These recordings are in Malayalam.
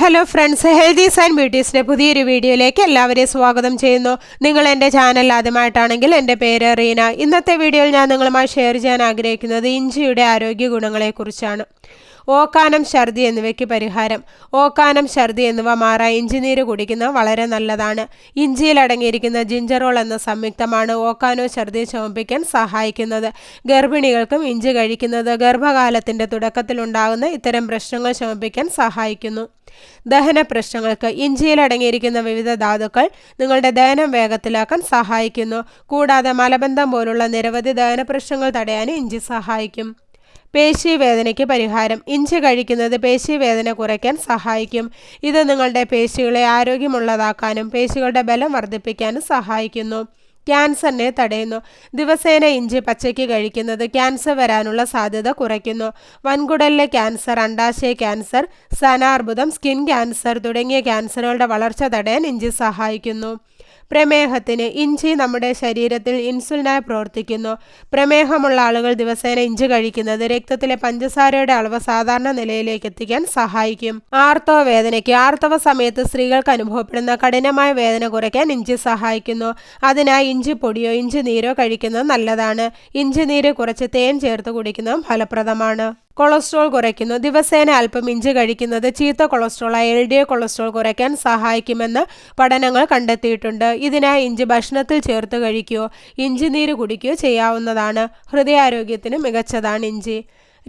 ഹലോ ഫ്രണ്ട്സ് ഹെൽത്തി ആൻഡ് ബ്യൂട്ടീസിന്റെ പുതിയൊരു വീഡിയോയിലേക്ക് എല്ലാവരെയും സ്വാഗതം ചെയ്യുന്നു. നിങ്ങൾ എന്റെ ചാനൽ ആദ്യമായിട്ടാണെങ്കിൽ എന്റെ പേര് റീന. ഇന്നത്തെ വീഡിയോയിൽ ഞാൻ നിങ്ങളുമായി ഷെയർ ചെയ്യാൻ ആഗ്രഹിക്കുന്നത് ഇഞ്ചിയുടെ ആരോഗ്യ ഗുണങ്ങളെക്കുറിച്ചാണ്. ഓക്കാനം ഛർദി എന്നിവയ്ക്ക് പരിഹാരം. ഓക്കാനം ഛർദി എന്നിവ മാറാൻ ഇഞ്ചിനീര് കുടിക്കുന്നത് വളരെ നല്ലതാണ്. ഇഞ്ചിയിൽ അടങ്ങിയിരിക്കുന്ന ജിഞ്ചറോൾ എന്ന സംയുക്തമാണ് ഓക്കാനോ ഛർദി ചുമപ്പിക്കാൻ സഹായിക്കുന്നത്. ഗർഭിണികൾക്കും ഇഞ്ചി കഴിക്കുന്നത് ഗർഭകാലത്തിന്റെ തുടക്കത്തിലുണ്ടാകുന്ന ഇത്തരം പ്രശ്നങ്ങൾ ചുമപ്പിക്കാൻ സഹായിക്കുന്നു. ദഹന പ്രശ്നങ്ങൾക്ക് ഇഞ്ചിയിൽ അടങ്ങിയിരിക്കുന്ന വിവിധ ധാതുക്കൾ നിങ്ങളുടെ ദഹനം വേഗത്തിലാക്കാൻ സഹായിക്കുന്നു. കൂടാതെ മലബന്ധം പോലുള്ള നിരവധി ദഹന പ്രശ്നങ്ങൾ തടയാൻ ഇഞ്ചി സഹായിക്കും. പേശി വേദനയ്ക്ക് പരിഹാരം. ഇഞ്ചി കഴിക്കുന്നത് പേശി വേദന കുറയ്ക്കാൻ സഹായിക്കും. ഇത് നിങ്ങളുടെ പേശികളെ ആരോഗ്യമുള്ളതാക്കാനും പേശികളുടെ ബലം വർദ്ധിപ്പിക്കാനും സഹായിക്കുന്നു. ക്യാൻസറിനെ തടയുന്നു. ദിവസേന ഇഞ്ചി പച്ചയ്ക്ക് കഴിക്കുന്നത് ക്യാൻസർ വരാനുള്ള സാധ്യത കുറയ്ക്കുന്നു. വൻകുടലിലെ ക്യാൻസർ അണ്ടാശയ ക്യാൻസർ സ്തനാർബുദം സ്കിൻ ക്യാൻസർ തുടങ്ങിയ ക്യാൻസറുകളുടെ വളർച്ച തടയാൻ ഇഞ്ചി സഹായിക്കുന്നു. പ്രമേഹത്തിന് ഇഞ്ചി നമ്മുടെ ശരീരത്തിൽ ഇൻസുലിനായി പ്രവർത്തിക്കുന്നു. പ്രമേഹമുള്ള ആളുകൾ ദിവസേന ഇഞ്ചി കഴിക്കുന്നത് രക്തത്തിലെ പഞ്ചസാരയുടെ അളവ് സാധാരണ നിലയിലേക്ക് എത്തിക്കാൻ സഹായിക്കും. ആർത്തവ വേദനയ്ക്ക് ആർത്തവ സമയത്ത് സ്ത്രീകൾക്ക് അനുഭവപ്പെടുന്ന കഠിനമായ വേദന കുറയ്ക്കാൻ ഇഞ്ചി സഹായിക്കുന്നു. അതിനായി ഇഞ്ചി പൊടിയോ ഇഞ്ചി നീരോ കഴിക്കുന്നത് നല്ലതാണ്. ഇഞ്ചി നീര് കുറച്ച് തേൻ ചേർത്ത് കുടിക്കുന്നതും ഫലപ്രദമാണ്. കൊളസ്ട്രോൾ കുറയ്ക്കുന്നു. ദിവസേന അല്പം ഇഞ്ചി കഴിക്കുന്നത് ചീത്ത കൊളസ്ട്രോളായ എൽ ഡി എ കൊളസ്ട്രോൾ കുറയ്ക്കാൻ സഹായിക്കുമെന്ന് പഠനങ്ങൾ കണ്ടെത്തിയിട്ടുണ്ട്. ഇതിനായി ഇഞ്ചി ഭക്ഷണത്തിൽ ചേർത്ത് കഴിക്കുകയോ ഇഞ്ചി നീര് കുടിക്കുകയോ ചെയ്യാവുന്നതാണ്. ഹൃദയാരോഗ്യത്തിന് മികച്ചതാണ് ഇഞ്ചി.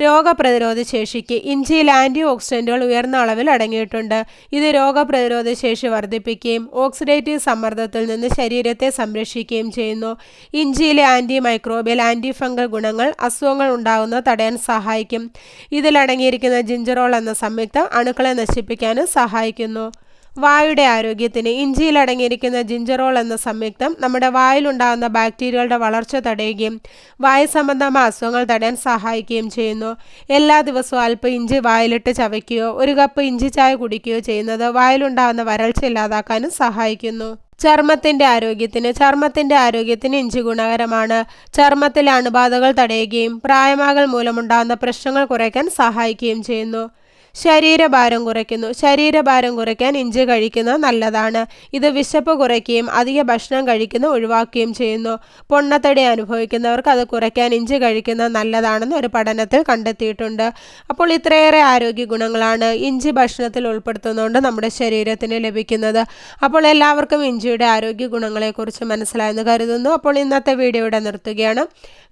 രോഗപ്രതിരോധ ശേഷിക്ക് ഇഞ്ചിയിൽ ആന്റി ഓക്സിഡന്റുകൾ ഉയർന്ന അളവിൽ അടങ്ങിയിട്ടുണ്ട്. ഇത് രോഗപ്രതിരോധ ശേഷി വർദ്ധിപ്പിക്കുകയും ഓക്സിഡേറ്റീവ് സമ്മർദ്ദത്തിൽ നിന്ന് ശരീരത്തെ സംരക്ഷിക്കുകയും ചെയ്യുന്നു. ഇഞ്ചിയിലെ ആന്റി മൈക്രോബിയൽ ആന്റി ഫംഗൽ ഗുണങ്ങൾ അസുഖങ്ങൾ ഉണ്ടാകുന്നത് തടയാൻ സഹായിക്കും. ഇതിലടങ്ങിയിരിക്കുന്ന ജിഞ്ചറോൾ എന്ന സംയുക്തം അണുക്കളെ നശിപ്പിക്കാനും സഹായിക്കുന്നു. വായുടെ ആരോഗ്യത്തിന് ഇഞ്ചിയിൽ അടങ്ങിയിരിക്കുന്ന ജിഞ്ചറോൾ എന്ന സംയുക്തം നമ്മുടെ വായിലുണ്ടാകുന്ന ബാക്ടീരിയകളുടെ വളർച്ച തടയുകയും വായു സംബന്ധമായ അസുഖങ്ങൾ തടയാൻ സഹായിക്കുകയും ചെയ്യുന്നു. എല്ലാ ദിവസവും അല്പം ഇഞ്ചി വായിലിട്ട് ചവയ്ക്കുകയോ ഒരു കപ്പ് ഇഞ്ചി ചായ കുടിക്കുകയോ ചെയ്യുന്നത് വായിലുണ്ടാകുന്ന വരൾച്ച ഇല്ലാതാക്കാനും സഹായിക്കുന്നു. ചർമ്മത്തിന്റെ ആരോഗ്യത്തിന് ചർമ്മത്തിന്റെ ആരോഗ്യത്തിന് ഇഞ്ചി ഗുണകരമാണ്. ചർമ്മത്തിലെ അണുബാധകൾ തടയുകയും പ്രായമാകൽ മൂലമുണ്ടാകുന്ന പ്രശ്നങ്ങൾ കുറയ്ക്കാൻ സഹായിക്കുകയും ചെയ്യുന്നു. ശരീരഭാരം കുറയ്ക്കുന്നു. ശരീരഭാരം കുറയ്ക്കാൻ ഇഞ്ചി കഴിക്കുന്നത് നല്ലതാണ്. ഇത് വിശപ്പ് കുറയ്ക്കുകയും അധിക ഭക്ഷണം കഴിക്കുന്ന ഒഴിവാക്കുകയും ചെയ്യുന്നു. പൊണ്ണത്തടി അനുഭവിക്കുന്നവർക്ക് അത് കുറയ്ക്കാൻ ഇഞ്ചി കഴിക്കുന്നത് നല്ലതാണെന്ന് ഒരു പഠനത്തിൽ കണ്ടെത്തിയിട്ടുണ്ട്. അപ്പോൾ ഇത്രയേറെ ആരോഗ്യ ഗുണങ്ങളാണ് ഇഞ്ചി ഭക്ഷണത്തിൽ ഉൾപ്പെടുത്തുന്നതുകൊണ്ട് നമ്മുടെ ശരീരത്തിന് ലഭിക്കുന്നത്. അപ്പോൾ എല്ലാവർക്കും ഇഞ്ചിയുടെ ആരോഗ്യ ഗുണങ്ങളെക്കുറിച്ച് മനസ്സിലായെന്ന് കരുതുന്നു. അപ്പോൾ ഇന്നത്തെ വീഡിയോ ഇവിടെ നിർത്തുകയാണ്.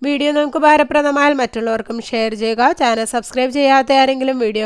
വീഡിയോ നമുക്ക് ഭാരപ്രദമായാൽ മറ്റുള്ളവർക്കും ഷെയർ ചെയ്യുക. ചാനൽ സബ്സ്ക്രൈബ് ചെയ്യാത്ത ആരെങ്കിലും വീഡിയോ